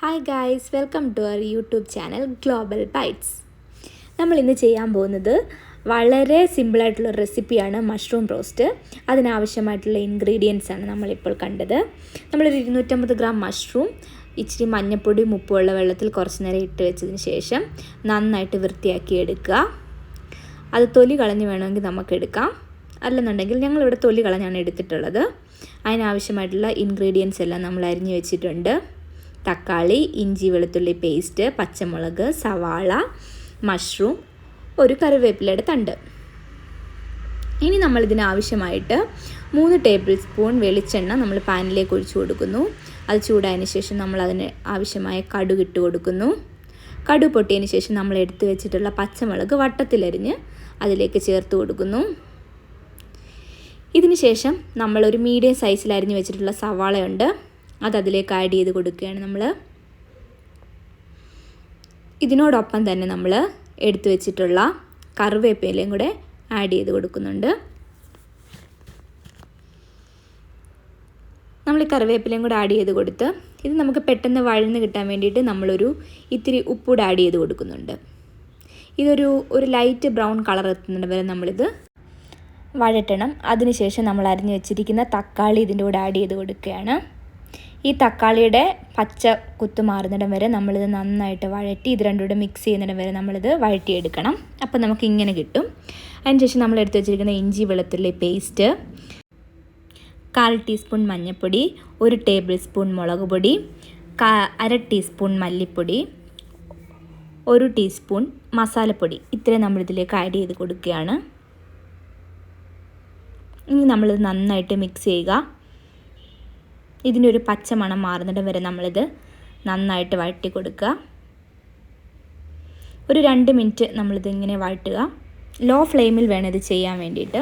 Hi guys welcome to our YouTube channel global bytes നമ്മൾ ഇന്ന് ചെയ്യാൻ പോകുന്നത് വളരെ സിമ്പിളായിട്ടുള്ള റെസിപ്പിയാണ് മഷ്റൂം റോസ്റ്റ് അതിനാവശ്യമായിട്ടുള്ള ഇൻഗ്രീഡിയൻസ് ആണ് നമ്മളിപ്പോൾ കണ്ടത്. നമ്മളൊരു ഇരുന്നൂറ്റമ്പത് ഗ്രാം മഷ്റൂം ഇച്ചിരി മഞ്ഞൾപ്പൊടി ഉപ്പുള്ള വെള്ളത്തിൽ കുറച്ച് നേരം ഇട്ട് വെച്ചതിന് ശേഷം നന്നായിട്ട് വൃത്തിയാക്കി എടുക്കുക. അത് തൊലി കളഞ്ഞ് വേണമെങ്കിൽ നമുക്ക് എടുക്കാം. അല്ലെന്നുണ്ടെങ്കിൽ ഞങ്ങളിവിടെ തൊലി കളഞ്ഞാണ് എടുത്തിട്ടുള്ളത്. അതിനാവശ്യമായിട്ടുള്ള ഇൻഗ്രീഡിയൻസ് എല്ലാം നമ്മൾ അരിഞ്ഞ് വെച്ചിട്ടുണ്ട്. തക്കാളി ഇഞ്ചി വെളുത്തുള്ളി പേസ്റ്റ് പച്ചമുളക് സവാള മഷ്റൂം ഒരു കറിവേപ്പിലയുടെ തണ്ട്. ഇനി നമ്മൾ ഇതിനാവശ്യമായിട്ട് മൂന്ന് ടേബിൾ സ്പൂൺ വെളിച്ചെണ്ണ നമ്മൾ പാനിലേക്ക് ഒഴിച്ചു കൊടുക്കുന്നു. അത് ചൂടായതിന് ശേഷം നമ്മൾ അതിന് ആവശ്യമായ കടുക് ഇട്ട് കൊടുക്കുന്നു. കടുക് പൊട്ടിയതിന് ശേഷം നമ്മൾ എടുത്തു വെച്ചിട്ടുള്ള പച്ചമുളക് വട്ടത്തിലരിഞ്ഞ് അതിലേക്ക് ചേർത്ത് കൊടുക്കുന്നു. ഇതിന് ശേഷം നമ്മളൊരു മീഡിയം സൈസിൽ അരിഞ്ഞു വെച്ചിട്ടുള്ള സവാളയുണ്ട്. അത് അതിലേക്ക് ആഡ് ചെയ്ത് കൊടുക്കുകയാണ് നമ്മൾ ഇതിനോടൊപ്പം തന്നെ നമ്മൾ എടുത്തു വെച്ചിട്ടുള്ള കറിവേപ്പിലയും കൂടെ ആഡ് ചെയ്ത് കൊടുക്കുന്നുണ്ട്. നമ്മൾ ഈ കറിവേപ്പിലയും കൂടെ ആഡ് ചെയ്ത് കൊടുത്ത് ഇത് നമുക്ക് പെട്ടെന്ന് വഴന്ന് കിട്ടാൻ വേണ്ടിയിട്ട് നമ്മളൊരു ഇത്തിരി ഉപ്പൂടെ ആഡ് ചെയ്ത് കൊടുക്കുന്നുണ്ട്. ഇതൊരു ഒരു ലൈറ്റ് ബ്രൗൺ കളർ എത്തുന്നത് വരെ നമ്മളിത് വഴറ്റണം. അതിനുശേഷം നമ്മൾ അരിഞ്ഞു വെച്ചിരിക്കുന്ന തക്കാളി ഇതിന്റെ കൂടെ ആഡ് ചെയ്ത് കൊടുക്കുകയാണ്. ഈ തക്കാളിയുടെ പച്ച കുത്ത് മാറുന്നിടം വരെ നമ്മളിത് നന്നായിട്ട് വഴറ്റി ഇത് രണ്ടും കൂടെ മിക്സ് ചെയ്യുന്നിടം വരെ നമ്മളിത് വഴറ്റിയെടുക്കണം. അപ്പോൾ നമുക്ക് ഇങ്ങനെ കിട്ടും. അതിനുശേഷം നമ്മൾ എടുത്തു വെച്ചിരിക്കുന്ന ഇഞ്ചി വെളുത്തുള്ളി പേസ്റ്റ് കാൽ ടീസ്പൂൺ മഞ്ഞൾപ്പൊടി ഒരു ടേബിൾ സ്പൂൺ മുളക് പൊടി അര ടീസ്പൂൺ മല്ലിപ്പൊടി ഒരു ടീസ്പൂൺ മസാലപ്പൊടി. ഇത്രയും നമ്മളിതിലേക്ക് ആഡ് ചെയ്ത് കൊടുക്കുകയാണ്. ഇനി നമ്മളിത് നന്നായിട്ട് മിക്സ് ചെയ്യുക. ഇതിന്റെ ഒരു പച്ച മണം മാറുന്നിടം വരെ നമ്മളിത് നന്നായിട്ട് വഴറ്റി കൊടുക്കുക. ഒരു രണ്ട് മിനിറ്റ് നമ്മളിത് ഇങ്ങനെ വഴറ്റുക. ലോ ഫ്ലെയിമിൽ വേണം ഇത് ചെയ്യാൻ വേണ്ടിയിട്ട്.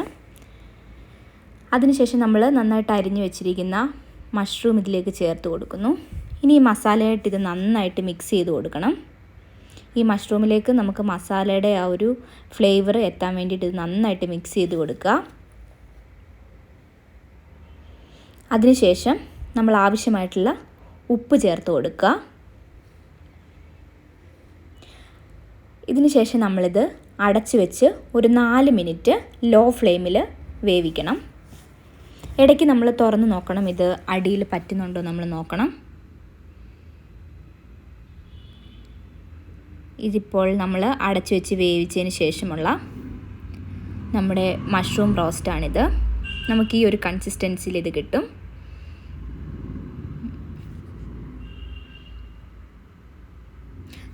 അതിനുശേഷം നമ്മൾ നന്നായിട്ട് അരിഞ്ഞു വെച്ചിരിക്കുന്ന മഷ്റൂം ഇതിലേക്ക് ചേർത്ത് കൊടുക്കുന്നു. ഇനി ഈ മസാലയായിട്ട് ഇത് നന്നായിട്ട് മിക്സ് ചെയ്ത് കൊടുക്കണം. ഈ മഷ്റൂമിലേക്ക് നമുക്ക് മസാലയുടെ ആ ഒരു ഫ്ലേവർ എത്താൻ വേണ്ടിയിട്ട് ഇത് നന്നായിട്ട് മിക്സ് ചെയ്ത് കൊടുക്കുക. അതിനുശേഷം നമ്മൾ ആവശ്യമായിട്ടുള്ള ഉപ്പ് ചേർത്ത് കൊടുക്കുക. ഇതിന് ശേഷം നമ്മളിത് അടച്ച് വെച്ച് ഒരു നാല് മിനിറ്റ് ലോ ഫ്ലെയിമിൽ വേവിക്കണം. ഇടയ്ക്ക് നമ്മൾ തുറന്ന് നോക്കണം ഇത് അടിയിൽ പറ്റുന്നുണ്ടോ നമ്മൾ നോക്കണം. ഇതിപ്പോൾ നമ്മൾ അടച്ചു വെച്ച് വേവിച്ചതിന് ശേഷമുള്ള നമ്മുടെ മഷ്റൂം റോസ്റ്റാണിത്. നമുക്ക് ഈ ഒരു കൺസിസ്റ്റൻസിയിൽ ഇത് കിട്ടും.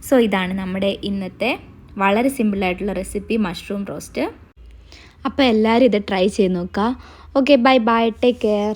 സോ ഇതാണ് നമ്മുടെ ഇന്നത്തെ വളരെ സിമ്പിളായിട്ടുള്ള റെസിപ്പി മഷ്റൂം റോസ്റ്റ് അപ്പോൾ എല്ലാവരും ഇത് ട്രൈ ചെയ്ത് നോക്കുക. Okay bye bye take care